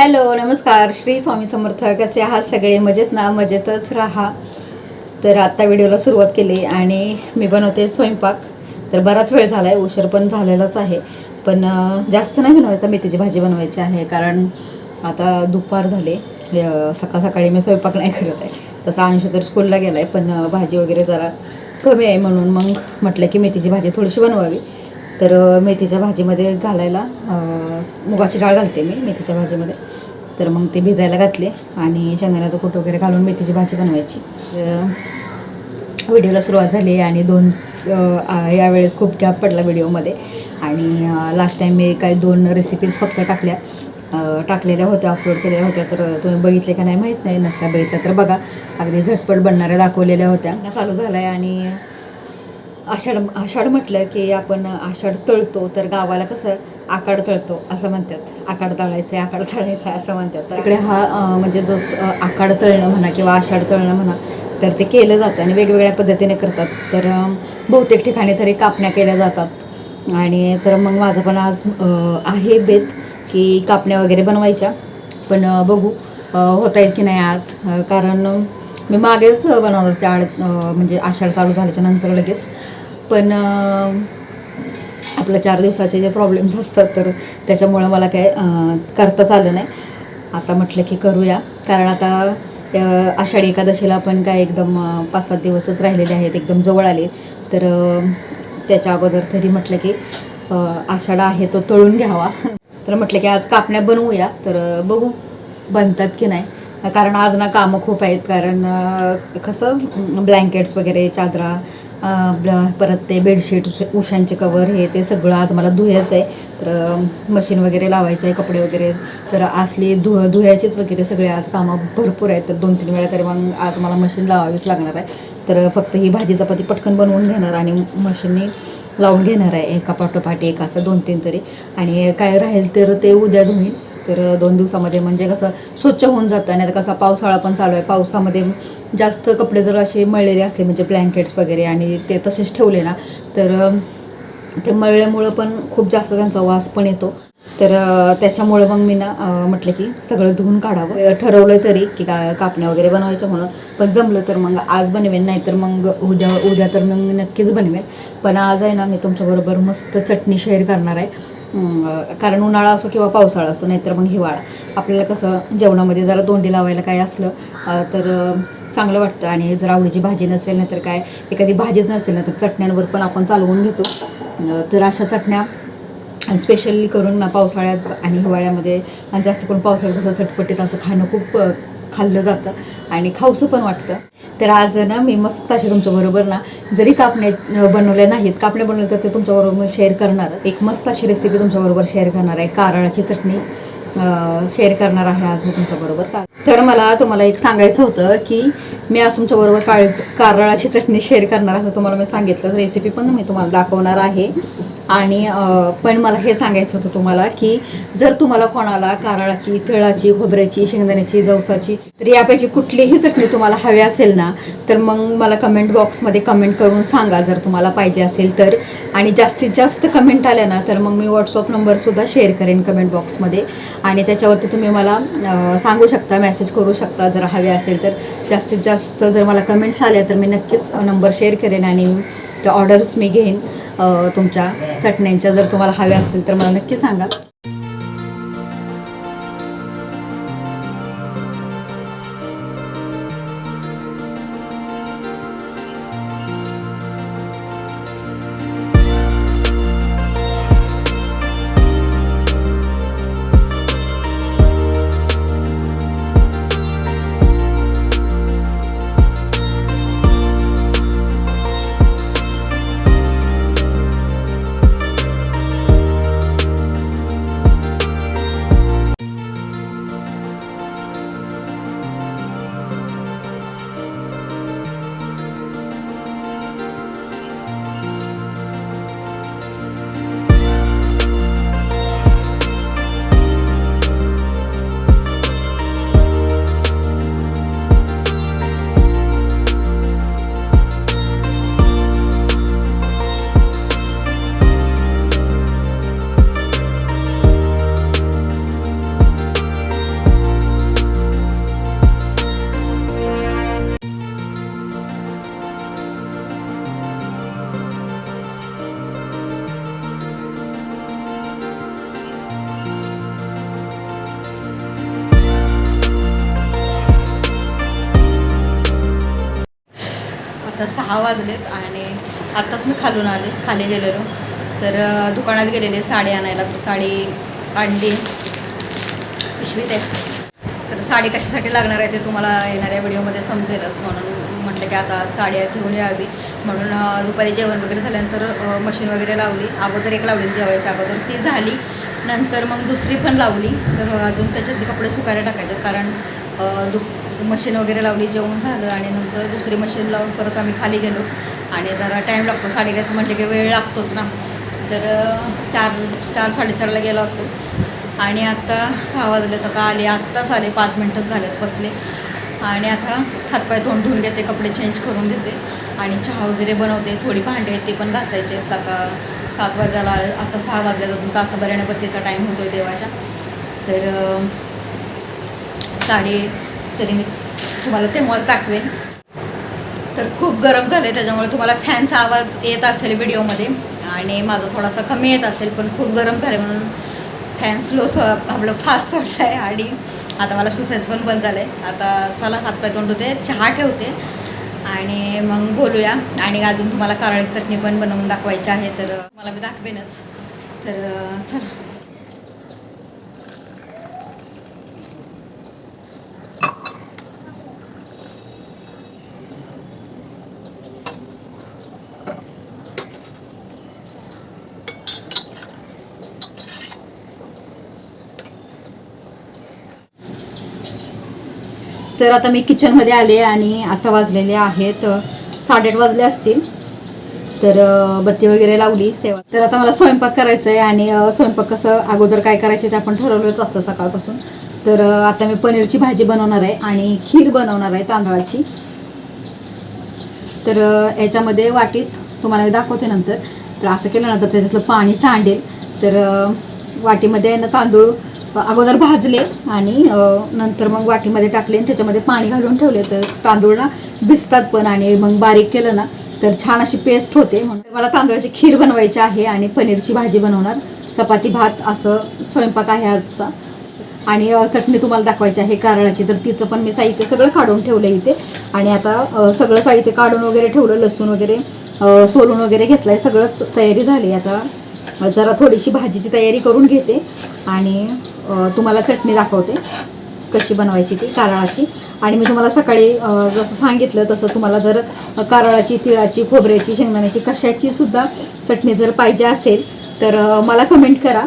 Hello नमस्कार. श्री स्वामी समर्थ. कसे आहात सगळे? मजेत ना? मजेतच राहा. तर आत्ता व्हिडिओला सुरुवात केली आणि मी बनवते स्वयंपाक. तर बराच वेळ झाला आहे उशीर पण झालेलाच आहे. पण जास्त नाही बनवायचा. मेथीची भाजी बनवायची आहे. कारण आता दुपार झाले. सकाळ सकाळी मी स्वयंपाक नाही करत आहे. तसा अंश तर स्कूलला गेला आहे पण भाजी वगैरे जरा कमी आहे म्हणून मग म्हटलं की मेथीची भाजी थोडीशी बनवावी. तर मेथीच्या भाजीमध्ये घालायला मुगाची डाळ घालते मी मेथीच्या भाजीमध्ये. तर मग ते भिजायला घातले आणि शेंगदाण्याचं कोट वगैरे घालून मेथीची भाजी बनवायची. तर, व्हिडिओला सुरुवात झाली आणि दोन यावेळेस खूप गॅप पडला व्हिडिओमध्ये. आणि लास्ट टाईम मी काही दोन रेसिपीज फक्त टाकल्या. टाकलेल्या होत्या अपलोड केलेल्या होत्या. तर तुम्ही बघितले का नाही माहीत नाही. नसल्या बघितल्या तर बघा. अगदी झटपट बनणाऱ्या दाखवलेल्या होत्या. चालू झालं आहे आणि आषाढ आषाढ म्हटलं की आपण आषाढ तळतो. तर गावाला कसं आकाड तळतो असं म्हणतात. आकाड तळायचं आहे आकाड तळायचं आहे असं म्हणतात. तिकडे हा म्हणजे जो अं, आकाड तळणं म्हणा किंवा आषाढ तळणं म्हणा तर ते केलं जातं आणि वेगवेगळ्या पद्धतीने करतात. तर बहुतेक ठिकाणी तरी कापण्या केल्या जातात. आणि तर मग माझं पण आज आहे बेत की कापण्या वगैरे बनवायच्या. पण बघू होता येईल की नाही आज. कारण मी मागेच बनवणार त्या आड म्हणजे आषाढ चालू झाल्याच्यानंतर लगेच. पण आपल्या चार दिवसाचे जे प्रॉब्लेम्स असतात तर त्याच्यामुळं मला काय अं, करताच आलं नाही. आता म्हटलं की करूया. कारण आता आषाढी एकादशीला आपण काय एकदम पाच सात दिवसच राहिलेले आहेत एकदम जवळ आले. तर त्याच्या अगोदर तरी म्हटलं की आषाढा आहे तो तळून घ्यावा. तर म्हटलं की आज कापण्या बनवूया. तर बघू बनतात की नाही. कारण आज ना कामं खूप आहेत. कारण कसं ब्लँकेट्स वगैरे चादरा परत ते बेडशीट उश- उशांचे कवर हे ते सगळं आज मला धुयाचं आहे. तर मशीन वगैरे लावायचे आहे कपडे वगैरे. तर असली धु धुयाचीच वगैरे सगळे आज कामं भरपूर आहेत. तर दोन तीन वेळा तरी मग आज मला मशीन लावावीच लागणार आहे. तर फक्त ही भाजी चपाती पटकन बनवून घेणार आणि मशीनने लावून घेणार आहे. एका पाठोपाठी एक असं दोन तीन तरी. आणि काय राहील तर ते उद्या धुईन तर दोन दिवसामध्ये म्हणजे कसं स्वच्छ होऊन जातं आणि आता कसा पावसाळा पण चालू आहे. पावसामध्ये जास्त कपडे जर असे मळलेले असले म्हणजे ब्लँकेट्स वगैरे आणि ते तसेच ठेवले ना तर ते मळल्यामुळं पण खूप जास्त त्यांचा वास पण येतो. तर त्याच्यामुळं मग मी ना म्हटलं की सगळं धुवून काढावं. ठरवलं तरी की का कापण्या वगैरे बनवायच्या म्हणून पण जमलं तर मग आज बनवेन नाही तर मग उद्या उद्या तर मग मी नक्कीच बनवेन. पण आज आहे ना मी तुमच्याबरोबर मस्त चटणी शेअर करणार आहे. कारण उन्हाळा असो किंवा पावसाळा असो नाहीतर मग हिवाळा. आपल्याला कसं जेवणामध्ये जरा तोंडी लावायला काय असलं तर चांगलं वाटतं. आणि जर आवडीची भाजी नसेल नाहीतर तर काय एखादी भाजीच नसेल ना तर चटण्यांवर पण आपण चालवून घेतो. तर अशा चटण्या स्पेशली करून ना पावसाळ्यात आणि हिवाळ्यामध्ये आणि जास्त करून पावसाळ्यात जसं चटपटीत असं खाणं खूप खाल्लं जातं आणि खाऊसं पण वाटतं. तर आज ना मी मस्त असे तुमच्याबरोबर ना जरी कापणे बनवले बनवल्या नाहीत कापणे बनवले तर ते तुमच्याबरोबर शेअर करणार. एक मस्त अशी रेसिपी तुमच्याबरोबर शेअर करणार आहे. कारळाची चटणी शेअर करणार आहे आज मी तुमच्याबरोबर तर मला तुम्हाला एक सांगायचं होतं की मी आज तुमच्याबरोबर काळ कारळाची चटणी शेअर करणार असं तुम्हाला मी सांगितलं. रेसिपी पण मी तुम्हाला दाखवणार आहे. आणि पण मला हे सांगायचं होतं तुम्हाला की जर तुम्हाला कोणाला कारळाची तिळाची खोबऱ्याची शेंगदाण्याची जवसाची तर यापैकी कुठलीही चटणी तुम्हाला हवी असेल ना तर मग मला कमेंट बॉक्समध्ये कमेंट करून सांगा जर तुम्हाला पाहिजे असेल तर. आणि जास्तीत जास्त कमेंट आल्या ना तर मग मी व्हॉट्सअप नंबरसुद्धा शेअर करेन कमेंट बॉक्समध्ये आणि त्याच्यावरती तुम्ही मला सांगू शकता मेसेज करू शकता जर हवे असेल तर. जास्तीत जास्त जर मला कमेंट्स आल्या तर मी नक्कीच नंबर शेअर करेन आणि त्या ऑर्डर्स मी घेईन तुमच्या. चटण्यांच्या जर तुम्हाला हव्या असतील तर मला नक्की सांगा. आता सहा वाजलेत आणि आत्ताच मी खालून आले खाली गेलेलो. तर दुकानात गेलेले साडी आणायला तर साडी आणली. पिशवीत आहे. तर साडी कशासाठी लागणार आहे ते तुम्हाला येणाऱ्या व्हिडिओमध्ये समजेलच. म्हणून म्हटलं की आता साड्या घेऊन यावी. म्हणून दुपारी जेवण वगैरे झाल्यानंतर मशीन वगैरे लावली. अगोदर एक लावली जेवायच्या अगोदर. ती झाली. नंतर मग दुसरी पण लावली. तर अजून त्याच्यातले कपडे सुकायला टाकायचे. कारण दुप दु मशीन वगैरे लावली जेवण झालं आणि नंतर दुसरी मशीन लावून परत आम्ही खाली गेलो. आणि जरा टाईम लागतो साडी म्हटलं की वेळ लागतोच ना. तर चार चार साडेचारला गेलो असेल आणि आत्ता सहा वाजले तर आता आले आत्ताच आले पाच मिनटंच झाले बसले. आणि आता हातपाय तोंड धुवून घेते कपडे चेंज करून घेते. आणि चहा वगैरे बनवते थोडी भांडी आहेत ते पण घासायचे आहेत. आता सात वाजायला आता सहा वाजल्यात अजून तासाभराने बत्तीचा टाईम होतो आहे देवाच्या. तर साडे तरी मी तुम्हाला तेव्हाच दाखवेन. तर खूप गरम झालं आहे त्याच्यामुळे तुम्हाला फॅनचा आवाज येत असेल व्हिडिओमध्ये आणि माझा थोडासा कमी येत असेल पण खूप गरम झाले म्हणून फॅन स्लो स आपलं फास्ट सोडलं आहे आणि आता मला सुसायचं पण बंद झालं आहे आता चला हातपाय तोंड होते चहा ठेवते आणि मग बोलूया. आणि अजून तुम्हाला कारळी चटणी पण बनवून दाखवायची आहे तर मला मी दाखवेनच. तर चला. तर आता मी किचनमध्ये आले आणि आता वाजलेले आहेत साडेआठ वाजले असतील. तर बत्ती वगैरे लावली सेवा तर आता मला स्वयंपाक करायचा आहे आणि स्वयंपाक कसं अगोदर काय करायचे ते आपण ठरवलंच असतं सकाळपासून. तर आता मी पनीरची भाजी बनवणार आहे आणि खीर बनवणार आहे तांदळाची. तर याच्यामध्ये वाटीत तुम्हाला मी दाखवते नंतर. तर असं केलं ना तर त्याच्यातलं पाणी सांडेल. तर वाटीमध्ये आहे ना तांदूळ अगोदर भाजले आणि नंतर मग वाटीमध्ये टाकले आणि त्याच्यामध्ये पाणी घालून ठेवले. तर तांदूळ ना भिजतात पण आणि मग बारीक केलं ना तर छान अशी पेस्ट होते. म्हणून मला तांदळाची खीर बनवायची आहे आणि पनीरची भाजी बनवणार. चपाती भात असं स्वयंपाक आहे आजचा. आणि चटणी तुम्हाला दाखवायची आहे कारळाची. तर तिचं पण मी साहित्य सगळं काढून ठेवलं इथे. आणि आता सगळं साहित्य काढून वगैरे ठेवलं. लसूण वगैरे सोलून वगैरे घेतलं आहे सगळंच तयारी झाली. आता जरा थोडीशी भाजीची तयारी करून घेते. आणि तुम्हाला चटणी दाखवते. कशी बनवायची ती कारळाची. आणि मी तुम्हाला सकाळी जसं सांगितलं तसं तुम्हाला जर कारळाची तिळाची खोबऱ्याची शेंगदाण्याची कशाची सुद्धा चटणी जर पाहिजे असेल तर मला कमेंट करा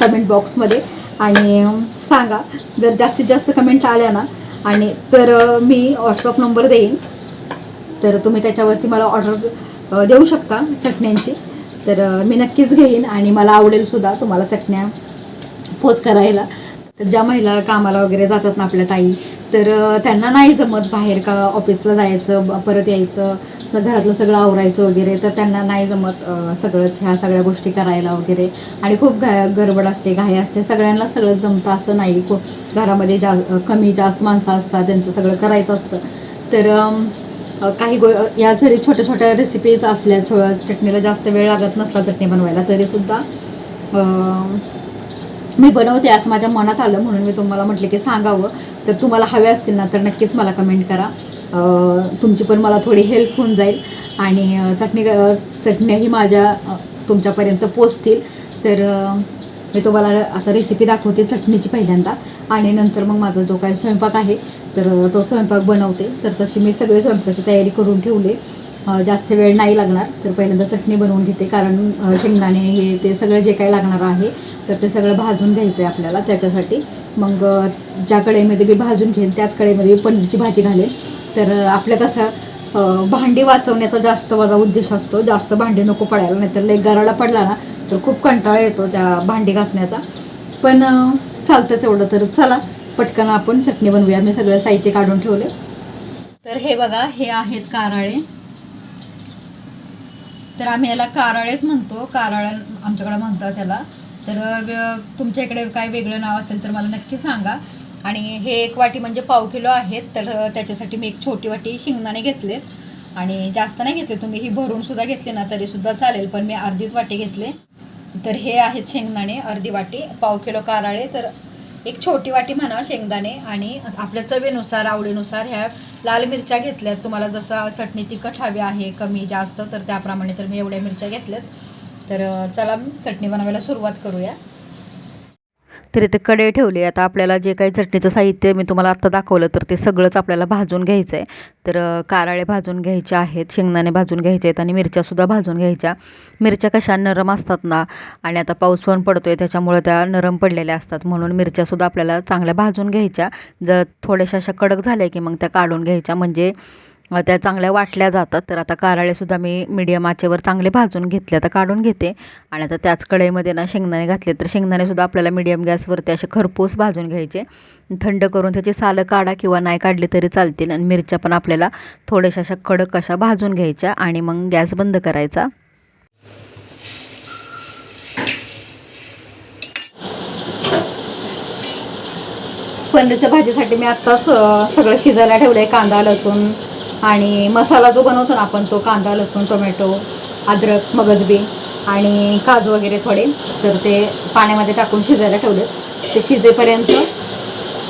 कमेंट बॉक्समध्ये आणि सांगा जर जास्तीत जास्त कमेंट आल्या ना आणि तर मी व्हॉट्सअप नंबर देईन. तर तुम्ही त्याच्यावरती मला ऑर्डर देऊ शकता चटण्यांची. तर मी नक्कीच घेईन आणि मला आवडेल सुद्धा तुम्हाला चटण्या पोच करायला. तर ज्या महिला कामाला वगैरे जातात ना आपल्या ताई तर त्यांना नाही जमत बाहेर का ऑफिसला जायचं परत यायचं घरातलं सगळं आवरायचं वगैरे तर त्यांना नाही जमत सगळंच ह्या सगळ्या गोष्टी करायला वगैरे. आणि खूप घा गडबड असते घाई असते सगळ्यांना सगळं जमतं असं नाही. खूप घरामध्ये जा कमी जास्त माणसं असतात त्यांचं सगळं करायचं असतं. तर काही गो या जरी छोट्या छोट्या रेसिपीज असल्या छो चटणीला जास्त वेळ लागत नसला चटणी बनवायला तरीसुद्धा मी बनवते असं माझ्या मनात आलं म्हणून मी तुम्हाला म्हटले की सांगावं. जर तुम्हाला हवे असतील ना तर नक्कीच मला कमेंट करा. तुमची पण मला थोडी हेल्प होऊन जाईल. आणि चटणी चटण्याही माझ्या तुमच्यापर्यंत पोचतील. तर मी तुम्हाला आता रेसिपी दाखवते चटणीची पहिल्यांदा. आणि नंतर मग माझा जो काही स्वयंपाक आहे तर तो स्वयंपाक बनवते. तर तशी मी सगळे स्वयंपाकाची तयारी करून ठेवले. जास्त वेळ नाही लागणार तर पहिल्यांदा चटणी बनवून घेते. कारण शेंगदाणे हे ते सगळं जे काही लागणार आहे तर ते सगळं भाजून घ्यायचं आहे आपल्याला त्याच्यासाठी. मग ज्या कढईमध्ये मी भाजून घेईन त्याच कढईमध्ये मी पनीरची भाजी घालेन. तर आपलं कसं भांडी वाचवण्याचा जास्त माझा उद्देश असतो. जास्त भांडी नको पडायला नाहीतर लई गराडा पडला ना तर खूप कंटाळा येतो त्या भांडी घासण्याचा. पण चालतं तेवढं तर चला पटकन आपण चटणी बनवूया. मी सगळं साहित्य काढून ठेवले तर हे बघा हे आहेत कारळे. तर आम्ही याला कारळेच म्हणतो. कारळ आमच्याकडे म्हणतात त्याला तर तुमच्या इकडे काय वेगळं नाव असेल तर मला नक्की सांगा. आणि हे एक वाटी म्हणजे पाव किलो आहेत. तर त्याच्यासाठी मी एक छोटी वाटी शेंगदाणे घेतलेत. आणि जास्त नाही घेतले तुम्ही. ही भरून सुद्धा घेतले ना तरी सुद्धा चालेल. पण मी अर्धीच वाटी घेतले. तर हे आहेत शेंगदाणे अर्धी वाटी पाव किलो कारळे. तर एक छोटी वाटी म्हणा शेंगदाणे आणि आपल्या चवीनुसार आवडीनुसार ह्या लाल मिरच्या घेतल्यात. तुम्हाला जसं चटणी तिखट हवी आहे कमी जास्त तर त्याप्रमाणे तर मी एवढ्या मिरच्या घेतल्यात. तर चला चटणी बनवायला सुरुवात करूया. तर इथे कडे ठेवले. आता आपल्याला जे काही चटणीचं साहित्य मी तुम्हाला आत्ता दाखवलं तर ते सगळंच आपल्याला भाजून घ्यायचं आहे तर काराळे कारळे भाजून घ्यायचे आहेत शेंगदाणे भाजून घ्यायचे आहेत आणि मिरच्यासुद्धा भाजून घ्यायच्या. मिरच्या कशा नरम असतात ना आणि आता पाऊस पण पडतो आहे त्याच्यामुळे त्या नरम पडलेल्या असतात. म्हणून मिरच्यासुद्धा आपल्याला चांगल्या भाजून घ्यायच्या. जर थोड्याशा अशा कडक झाल्या की मग त्या काढून घ्यायच्या. म्हणजे त्या चांगल्या वाटल्या जातात. तर आता कारळेसुद्धा मी मीडियम आचेवर चांगले भाजून घेतले. आता काढून घेते. आणि आता त्याच कढईमध्ये ना शेंगदाणे घातले. तर शेंगदाणेसुद्धा आपल्याला मीडियम गॅसवरती असे खरपूस भाजून घ्यायचे. थंड करून त्याची सालं काढा किंवा नाही काढली तरी चालतील. आणि मिरच्या पण आपल्याला थोड्याशा अशा कडक अशा भाजून घ्यायच्या आणि मग गॅस बंद करायचा. पनीरच्या भाजीसाठी मी आत्ताच सगळं शिजायला ठेवलं आहे कांदा लसूण आणि मसाला जो बनवतो ना आपण तो कांदा लसूण टोमॅटो अद्रक मगजबी आणि काजू वगैरे थोडे तर ते पाण्यामध्ये टाकून शिजायला ठेवले ते शिजेपर्यंत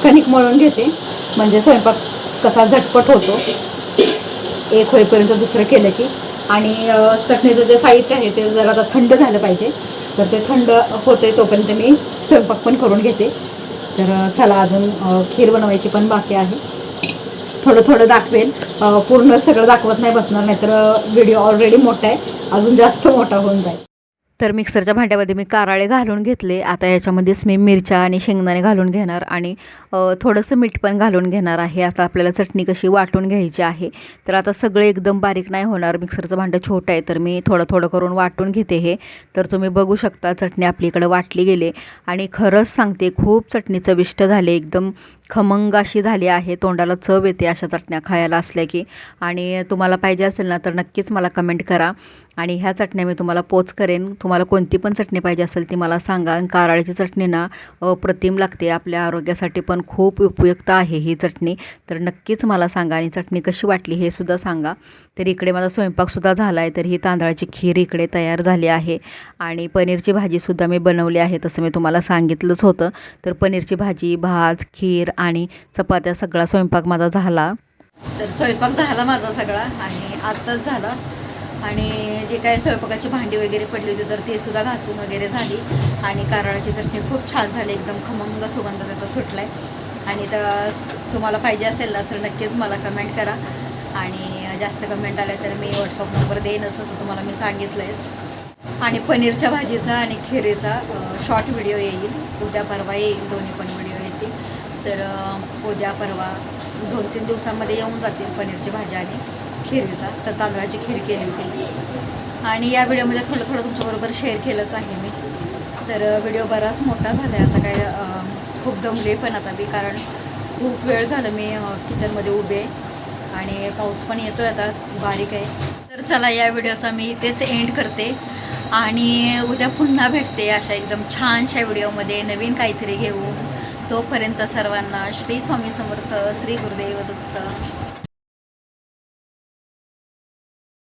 कणिक मळून घेते. म्हणजे स्वयंपाक कसा झटपट होतो एक होईपर्यंत दुसरं केलं की. आणि चटणीचं जे साहित्य आहे ते जरा आता थंड झालं पाहिजे. तर ते थंड होते तोपर्यंत मी स्वयंपाक पण करून घेते. तर चला अजून खीर बनवायची पण बाकी आहे. थोडं थोडं दाखवेल पूर्ण सगळं दाखवत नाही बसणार नाही तर व्हिडिओ ऑलरेडी मोठा आहे. अजून जास्त मोठा होऊन जाईल. तर मिक्सरच्या भांड्यामध्ये मी काराळे घालून घेतले. आता याच्यामध्येच मी मिरच्या आणि शेंगदाणे घालून घेणार आणि थोडंसं मीठ पण घालून घेणार आहे. आता आपल्याला चटणी कशी वाटून घ्यायची आहे. तर आता सगळे एकदम बारीक नाही होणार. मिक्सरचं भांडं छोटं आहे तर मी थोडं थोडं करून वाटून घेते हे. तर तुम्ही बघू शकता चटणी आपलीकडे वाटली गेले. आणि खरंच सांगते खूप चटणी चविष्ट झाले. एकदम खमंग अशी झाली आहे. तोंडाला चव येते अशा चटण्या खायला असल्या की. आणि तुम्हाला पाहिजे असेल ना तर नक्कीच मला कमेंट करा. आणि ह्या चटण्या मी तुम्हाला पोच करेन. तुम्हाला कोणती पण चटणी पाहिजे असेल ती मला सांगा. कारळ्याची चटणी ना अप्रतिम लागते. आपल्या आरोग्यासाठी पण खूप उपयुक्त आहे ही चटणी. तर नक्कीच मला सांगा आणि चटणी कशी वाटली हे सुद्धा सांगा. तर इकडे माझा स्वयंपाकसुद्धा झाला आहे तर ही तांदळाची खीर इकडे तयार झाली आहे. आणि पनीरची भाजीसुद्धा मी बनवली आहे तसं मी तुम्हाला सांगितलंच होतं. तर पनीरची भाजी भात खीर आणि चपात्या सगळा स्वयंपाक माझा झाला. तर स्वयंपाक झाला माझा सगळा आणि आत्ताच झाला. आणि जे काय स्वयंपाकाची भांडी वगैरे पडली होती तर ते सुद्धा घासून वगैरे झाली. आणि कारळाची चटणी खूप छान झाली एकदम खमंग सुगंध त्याचा सुटला आहे आणि तर तुम्हाला पाहिजे असेल ना तर नक्कीच मला कमेंट करा. आणि जास्त कमेंट आल्या तर मी व्हॉट्सअप नंबर देईनच तसं तुम्हाला मी सांगितलंयच. आणि पनीरच्या भाजीचा आणि खिरीचा शॉर्ट व्हिडिओ येईल. उद्या परवा येईल दोन्ही पण व्हिडिओ येतील. तर उद्या परवा दोन तीन दिवसांमध्ये येऊन जातील पनीरची भाजी आणि. खीरचा तर तांदळाची खीर केली होती. आणि या व्हिडिओमध्ये थोडं थोडं तुमच्याबरोबर शेअर केलंच आहे मी. तर व्हिडिओ बराच मोठा झाला आहे आता काय खूप दमले पण आता मी कारण खूप वेळ झालं मी किचनमध्ये उभे. आहे आणि पाऊस पण येतोय आता बारीक आहे. तर चला या व्हिडिओचा मी इथेच एंड करते. आणि उद्या पुन्हा भेटते अशा एकदम छानशा व्हिडिओमध्ये. नवीन काहीतरी घेऊन. तोपर्यंत सर्वांना श्री स्वामी समर्थ श्री गुरुदेव दत्त